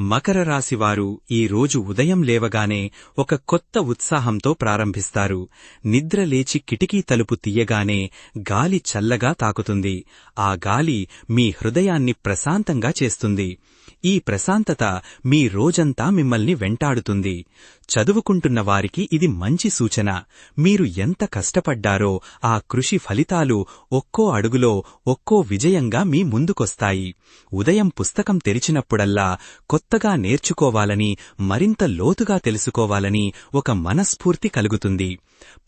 మకర రాశివారు ఈ రోజు ఉదయం లేవగానే ఒక కొత్త ఉత్సాహంతో ప్రారంభిస్తారు. నిద్ర లేచి కిటికీ తలుపు తీయగానే గాలి చల్లగా తాకుతుంది. ఆ గాలి మీ హృదయాన్ని ప్రశాంతంగా చేస్తుంది. ఈ ప్రశాంతత మీ రోజంతా మిమ్మల్ని వెంటాడుతుంది. చదువుకుంటున్న వారికి ఇది మంచి సూచన. మీరు ఎంత కష్టపడ్డారో ఆ కృషి ఫలితాలు ఒక్కో అడుగులో ఒక్కో విజయంగా మీ ముందుకొస్తాయి. ఉదయం పుస్తకం తెరిచినప్పుడల్లా కొత్తగా నేర్చుకోవాలని మరింత లోతుగా తెలుసుకోవాలని ఒక మనస్ఫూర్తి కలుగుతుంది.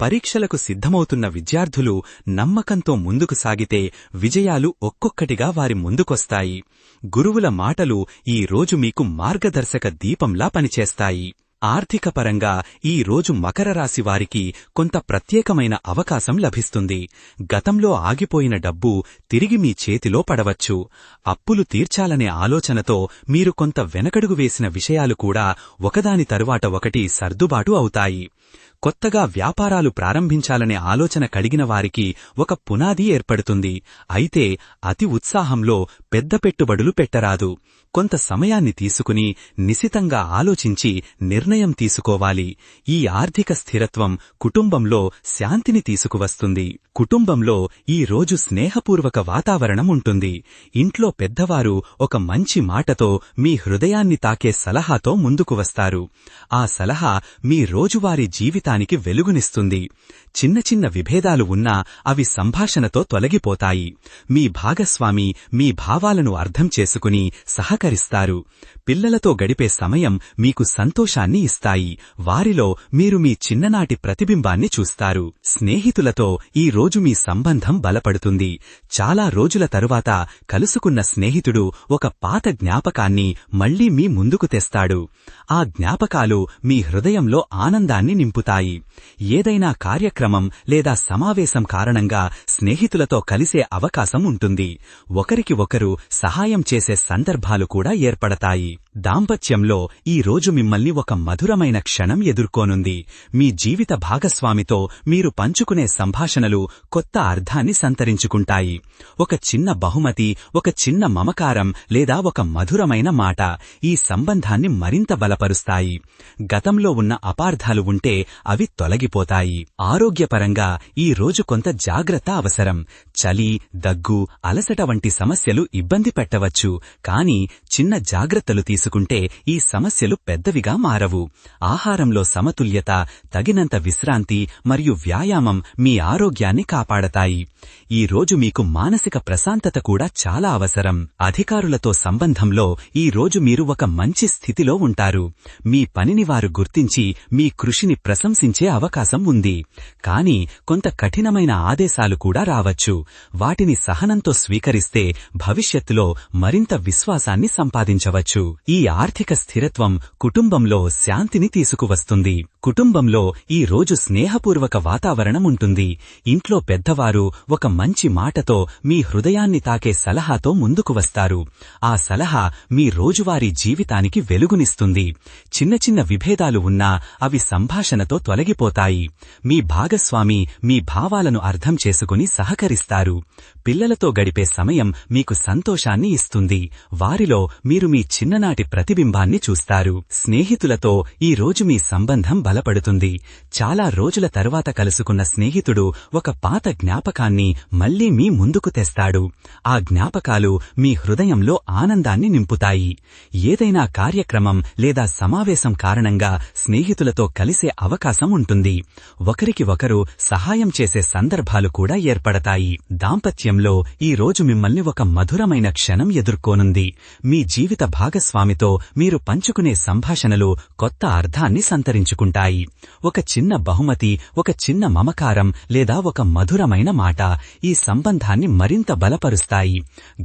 పరీక్షలకు సిద్ధమవుతున్న విద్యార్థులు నమ్మకంతో ముందుకు సాగితే విజయాలు ఒక్కొక్కటిగా వారి ముందుకొస్తాయి. గురువుల మాటలు ఈ రోజు మీకు మార్గదర్శక దీపంలా పనిచేస్తాయి. ఆర్థికపరంగా ఈ రోజు మకర రాశి వారికి కొంత ప్రత్యేకమైన అవకాశం లభిస్తుంది. గతంలో ఆగిపోయిన డబ్బు తిరిగి మీ చేతిలో పడవచ్చు. అప్పులు తీర్చాలనే ఆలోచనతో మీరు కొంత వెనకడుగు వేసిన విషయాలు కూడా ఒకదాని తరువాత ఒకటి సర్దుబాటు అవుతాయి. కొత్తగా వ్యాపారాలు ప్రారంభించాలనే ఆలోచన కడిగిన వారికి ఒక పునాది ఏర్పడుతుంది. అయితే అతి ఉత్సాహంలో పెద్ద పెట్టుబడులు పెట్టరాదు. కొంత సమయాన్ని తీసుకుని నిశితంగా ఆలోచించి నిర్ణయం తీసుకోవాలి. ఈ ఆర్థిక స్థిరత్వం కుటుంబంలో శాంతిని తీసుకువస్తుంది. కుటుంబంలో ఈ రోజు స్నేహపూర్వక వాతావరణం ఉంటుంది. ఇంట్లో పెద్దవారు ఒక మంచి మాటతో మీ హృదయాన్ని తాకే సలహాతో ముందుకు వస్తారు. ఆ సలహా మీ రోజువారీ జీవితానికి వెలుగునిస్తుంది. చిన్న చిన్న విభేదాలు ఉన్నా అవి సంభాషణతో తొలగిపోతాయి. మీ భాగస్వామి మీ భావాలను అర్థం చేసుకుని సహకరిస్తారు. పిల్లలతో గడిపే సమయం మీకు సంతోషాన్ని ఇస్తాయి. వారిలో మీరు మీ చిన్ననాటి ప్రతిబింబాన్ని చూస్తారు. స్నేహితులతో ఈ రోజు మీ సంబంధం బలపడుతుంది. చాలా రోజుల తరువాత కలుసుకున్న స్నేహితుడు ఒక పాత జ్ఞాపకాన్ని మళ్ళీ మీ ముందుకు తెస్తాడు. ఆ జ్ఞాపకాలు మీ హృదయంలో ఆనందాన్ని నింపుతాయి. ఏదైనా కార్యక్రమం లేదా సమావేశం కారణంగా స్నేహితులతో కలిసే అవకాశం ఉంటుంది. ఒకరికి ఒకరు సహాయం చేసే సందర్భాలు కూడా ఏర్పడతాయి. దాంపత్యంలో ఈ రోజు మిమ్మల్ని ఒక మధురమైన క్షణం ఎదుర్కోనుంది. మీ జీవిత భాగస్వామితో మీరు పంచుకునే సంభాషణలు కొత్త అర్థాన్ని సంతరించుకుంటాయి. ఒక చిన్న బహుమతి ఒక చిన్న మమకారం లేదా ఒక మధురమైన మాట ఈ సంబంధాన్ని మరింత బలపరుస్తాయి. గతంలో ఉన్న అపార్థాలు ఉంటే అవి తొలగిపోతాయి. ఆరోగ్యపరంగా ఈ రోజు కొంత జాగ్రత్త అవసరం. చలి దగ్గు అలసట వంటి సమస్యలు ఇబ్బంది పెట్టవచ్చు. కాని చిన్న జాగ్రత్తలు తీసుకుంటే ఈ సమస్యలు పెద్దవిగా మారవు. ఆహారంలో సమతుల్యత తగినంత విశ్రాంతి మరియు వ్యాయామం మీ ఆరోగ్యాన్ని కాపాడతాయి. ఈ రోజు మీకు మానసిక ప్రశాంతత కూడా చాలా అవసరం. అధికారులతో సంబంధంలో ఈ రోజు మీరు ఒక మంచి స్థితిలో ఉంటారు. మీ పనిని వారు గుర్తించి మీ కృషిని ప్రశంసించే అవకాశం ఉంది. కాని కొంత కఠినమైన ఆదేశాలు కూడా రావచ్చు. వాటిని సహనంతో స్వీకరిస్తే భవిష్యత్తులో మరింత విశ్వాసాన్ని సంపాదించవచ్చు. ఈ ఆర్థిక స్థిరత్వం కుటుంబంలో శాంతిని తీసుకువస్తుంది. కుటుంబంలో ఈ రోజు స్నేహపూర్వక వాతావరణం ఉంటుంది. ఇంట్లో పెద్దవారు ఒక మంచి మాటతో మీ హృదయాన్ని తాకే సలహాతో ముందుకు వస్తారు. ఆ సలహా మీ రోజువారీ జీవితానికి వెలుగునిస్తుంది. చిన్న చిన్న విభేదాలు ఉన్నా అవి సంభాషణతో తొలగిపోతాయి. మీ భాగస్వామి మీ భావాలను అర్థం చేసుకుని సహకరిస్తారు. పిల్లలతో గడిపే సమయం మీకు సంతోషాన్ని ఇస్తుంది. వారిలో మీరు మీ చిన్ననాటి ప్రతిబింబాన్ని చూస్తారు. స్నేహితులతో ఈ రోజు మీ సంబంధం బలపడుతుంది. చాలా రోజుల తరువాత కలుసుకున్న స్నేహితుడు ఒక పాత జ్ఞాపకాన్ని మళ్ళీ మీ ముందుకు తెస్తాడు. ఆ జ్ఞాపకాలు మీ హృదయంలో ఆనందాన్ని నింపుతాయి. ఏదైనా కార్యక్రమం లేదా సమావేశం కారణంగా స్నేహితులతో కలిసే అవకాశం ఉంటుంది. ఒకరికి ఒకరు సహాయం చేసే సందర్భాలు కూడా ఏర్పడతాయి. దాంపత్యం దాంపత్యంలో ఈ రోజు మిమ్మల్ని ఒక మధురమైన క్షణం ఎదుర్కోనుంది. మీ జీవిత భాగస్వామితో మీరు పంచుకునే సంభాషణలు కొత్త అర్థాన్ని సంతరించుకుంటాయి. ఒక చిన్న బహుమతి ఒక చిన్న మమకారం లేదా ఒక మధురమైన మాట ఈ సంబంధాన్ని మరింత బలపరుస్తాయి.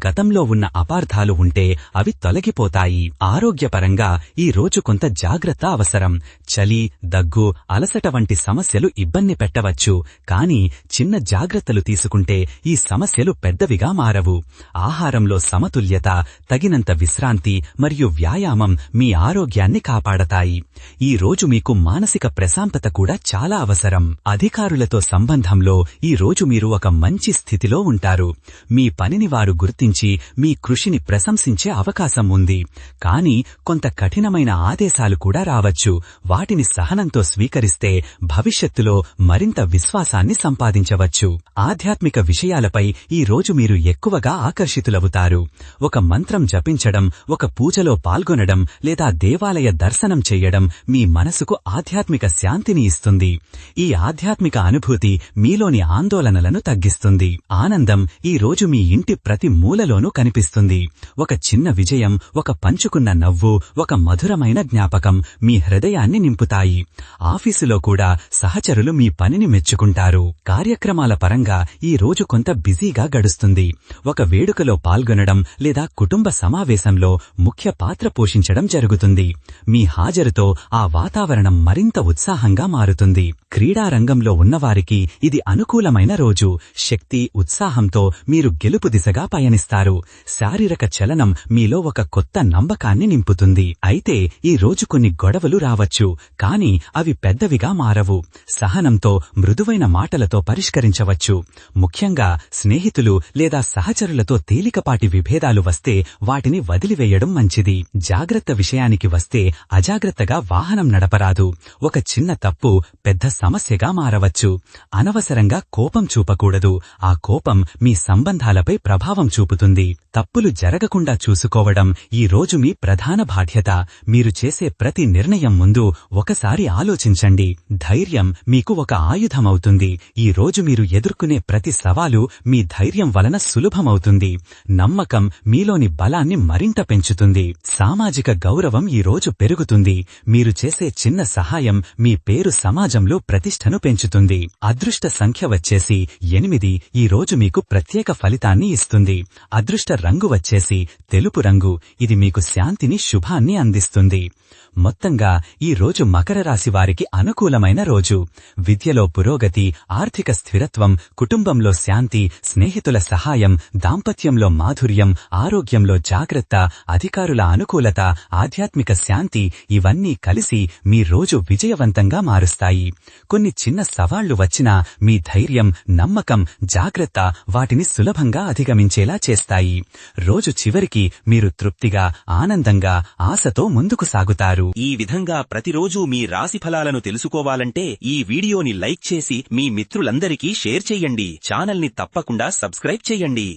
గతంలో ఉన్న అపార్థాలు ఉంటే అవి తొలగిపోతాయి. ఆరోగ్యపరంగా ఈ రోజు కొంత జాగ్రత్త అవసరం. చలి దగ్గు అలసట వంటి సమస్యలు ఇబ్బంది పెట్టవచ్చు. కాని చిన్న జాగ్రత్తలు తీసుకుంటే ఈ సమస్య సమస్యలు పెద్దవిగా మారవు. ఆహారంలో సమతుల్యత తగినంత విశ్రాంతి మరియు వ్యాయామం మీ ఆరోగ్యాన్ని కాపాడతాయి. ఈ రోజు మీకు మానసిక ప్రశాంతత కూడా చాలా అవసరం. అధికారులతో సంబంధంలో ఈ రోజు మీరు ఒక మంచి స్థితిలో ఉంటారు. మీ పనిని వారు గుర్తించి మీ కృషిని ప్రశంసించే అవకాశం ఉంది. కానీ కొంత కఠినమైన ఆదేశాలు కూడా రావచ్చు. వాటిని సహనంతో స్వీకరిస్తే భవిష్యత్తులో మరింత విశ్వాసాన్ని సంపాదించవచ్చు. ఆధ్యాత్మిక విషయాలపై ఈ రోజు మీరు ఎక్కువగా ఆకర్షితులవుతారు. ఒక మంత్రం జపించడం ఒక పూజలో పాల్గొనడం లేదా దేవాలయ దర్శనం చెయ్యడం మీ మనసుకు ఆధ్యాత్మిక శాంతిని ఇస్తుంది. ఈ ఆధ్యాత్మిక అనుభూతి మీలోని ఆందోళనలను తగ్గిస్తుంది. ఆనందం ఈ రోజు మీ ఇంటి ప్రతి మూలలోనూ కనిపిస్తుంది. ఒక చిన్న విజయం ఒక పంచుకున్న నవ్వు ఒక మధురమైన జ్ఞాపకం మీ హృదయాన్ని నింపుతాయి. ఆఫీసులో కూడా సహచరులు మీ పనిని మెచ్చుకుంటారు. కార్యక్రమాల పరంగా ఈ రోజు కొంత బిజీగా గడుస్తుంది. ఒక వేడుకలో పాల్గొనడం లేదా కుటుంబ సమావేశంలో ముఖ్య పాత్ర పోషించడం జరుగుతుంది. మీ హాజరుతో ఆ వాతావరణం మరింత ఉత్సాహంగా మారుతుంది. క్రీడా రంగంలో ఉన్నవారికి ఇది అనుకూలమైన రోజు. శక్తి ఉత్సాహంతో మీరు గెలుపు దిశగా పయనిస్తారు. శారీరక చలనం మీలో ఒక కొత్త నమ్మకాన్ని నింపుతుంది. అయితే ఈ రోజు కొన్ని గొడవలు రావచ్చు కాని అవి పెద్దవిగా మారవు. సహనంతో మృదువైన మాటలతో పరిష్కరించవచ్చు. ముఖ్యంగా స్నేహితులు లేదా సహచరులతో తేలికపాటి విభేదాలు వస్తే వాటిని వదిలివేయడం మంచిది. జాగ్రత్త విషయానికి వస్తే అజాగ్రత్తగా వాహనం నడపరాదు. ఒక చిన్న తప్పు పెద్ద సమస్యగా మారవచ్చు. అనవసరంగా కోపం చూపకూడదు. ఆ కోపం మీ సంబంధాలపై ప్రభావం చూపుతుంది. తప్పులు జరగకుండా చూసుకోవడం ఈ రోజు మీ ప్రధాన బాధ్యత. మీరు చేసే ప్రతి నిర్ణయం ముందు ఒకసారి ఆలోచించండి. ధైర్యం మీకు ఒక ఆయుధమవుతుంది. ఈ రోజు మీరు ఎదుర్కొనే ప్రతి సవాలు మీ ధైర్యం వలన సులభమవుతుంది. నమ్మకం మీలోని బలాన్ని మరింత పెంచుతుంది. సామాజిక గౌరవం ఈ రోజు పెరుగుతుంది. మీరు చేసే చిన్న సహాయం మీ పేరు సమాజంలో ప్రతిష్టను పెంచుతుంది. అదృష్ట సంఖ్య వచ్చేసి ఎనిమిది. ఈ రోజు మీకు ప్రత్యేక ఫలితాన్ని ఇస్తుంది. అదృష్ట రంగు వచ్చేసి తెలుపు రంగు. ఇది మీకు శాంతిని శుభాన్ని అందిస్తుంది. మొత్తంగా ఈ రోజు మకర రాశి వారికి అనుకూలమైన రోజు. విద్యలో పురోగతి ఆర్థిక స్థిరత్వం కుటుంబంలో శాంతి స్నేహితుల సహాయం దాంపత్యంలో మాధుర్యం ఆరోగ్యంలో జాగ్రత్త అధికారుల అనుకూలత ఆధ్యాత్మిక శాంతి ఇవన్నీ కలిసి మీ రోజు విజయవంతంగా మారుస్తాయి. కొన్ని చిన్న సవాళ్ళు వచ్చినా మీ ధైర్యం నమ్మకం జాగ్రత్త వాటిని సులభంగా అధిగమించేలా చేస్తాయి. రోజు చివరికి మీరు తృప్తిగా ఆనందంగా ఆశతో ముందుకు సాగుతారు. ఈ విధంగా ప్రతిరోజూ మీ రాశి ఫలాలను తెలుసుకోవాలంటే ఈ వీడియోని లైక్ చేసి మీ మిత్రులందరికీ షేర్ చెయ్యండి ఛానల్ని తప్పకుండా సబ్స్క్రైబ్ చేయండి